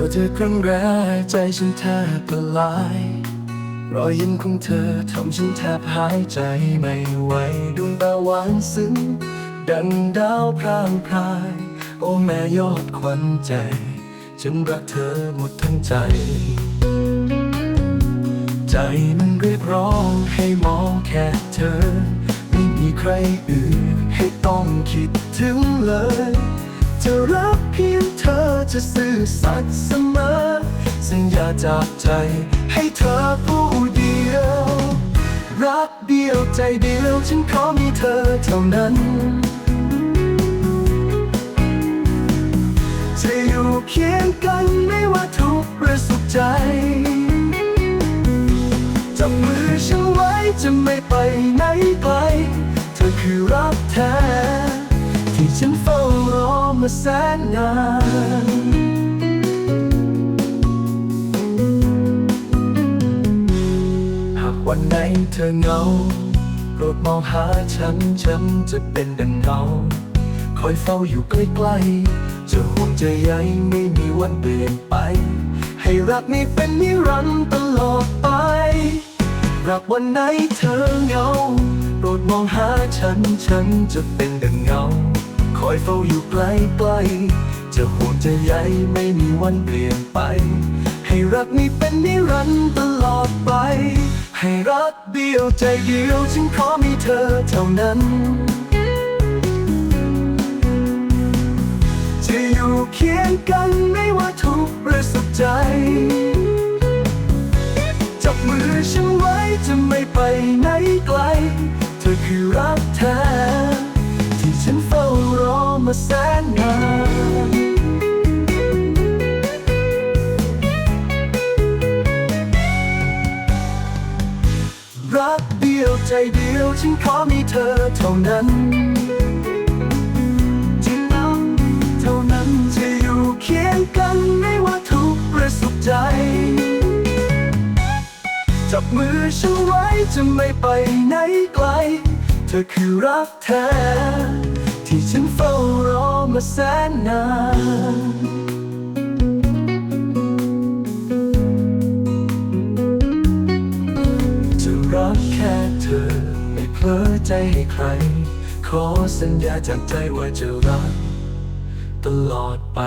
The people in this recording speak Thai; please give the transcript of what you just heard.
อครั้งแรกใจฉันแทบละลาย รอยยิ้มของเธอทำฉันแทบหายใจไม่ไหวดวงตาหวานซึ้ง ดังดาวพร่างพราย โอ้แม่ยอดขวัญใจ ฉันรักเธอหมดทั้งใจ ใจมันเรียกร้องให้มองแค่เธอ ไม่มีใครอื่นให้ต้องคิดถึงเลย จะรักเพียงเธอจะซื่อสัตย์เสมอ สัญญาจากใจให้เธอผู้เดียว รักเดียวใจเดียวฉันขอมีเธอเท่านั้นจะอยู่เคียงกันไม่ว่าทุกข์หรือสุขใจจับมือฉันไว้จะไม่ไปไหนไกลเธอคือรักแท้ที่ฉันเฝ้า มาแสนนานหากวันไหนเธอเหงาโปรดมองหาฉัน ฉันจะเป็นดังเงาคอยเฝ้าอยู่ใกล้ๆจะห่วงจะใยไม่มีวันเปลี่ยนไป ให้รักนี้เป็นนิรันดร์ตลอดไปรักวันไหนเธอเหงา โปรดมองหาฉัน ฉันจะเป็นดังเงา คอยเฝ้าอยู่ ใกล จะห่วงจะใยไม่มีวันเปลี่ยนไป ให้รักนี้เป็นนิรันดร์ตลอดไป ให้รักเดียวใจเดียวฉันขอมีเธอเท่านั้น นนานรักเดียวใจเดียวฉันขอมีเธอเท่านั้นที่นั้นเท่านั้นจะอยู่เคียงกันไม่ว่าทุกข์หรือสุขใจ จับมือฉันไว้จะไม่ไปไหนไกล เธอคือรักแท้ ที่ฉันเฝ้ารอมาแสนนานจะรักแค่เธอไม่เพลอใจให้ใคร ขอสัญญาจากใจว่าจะรักตลอดไป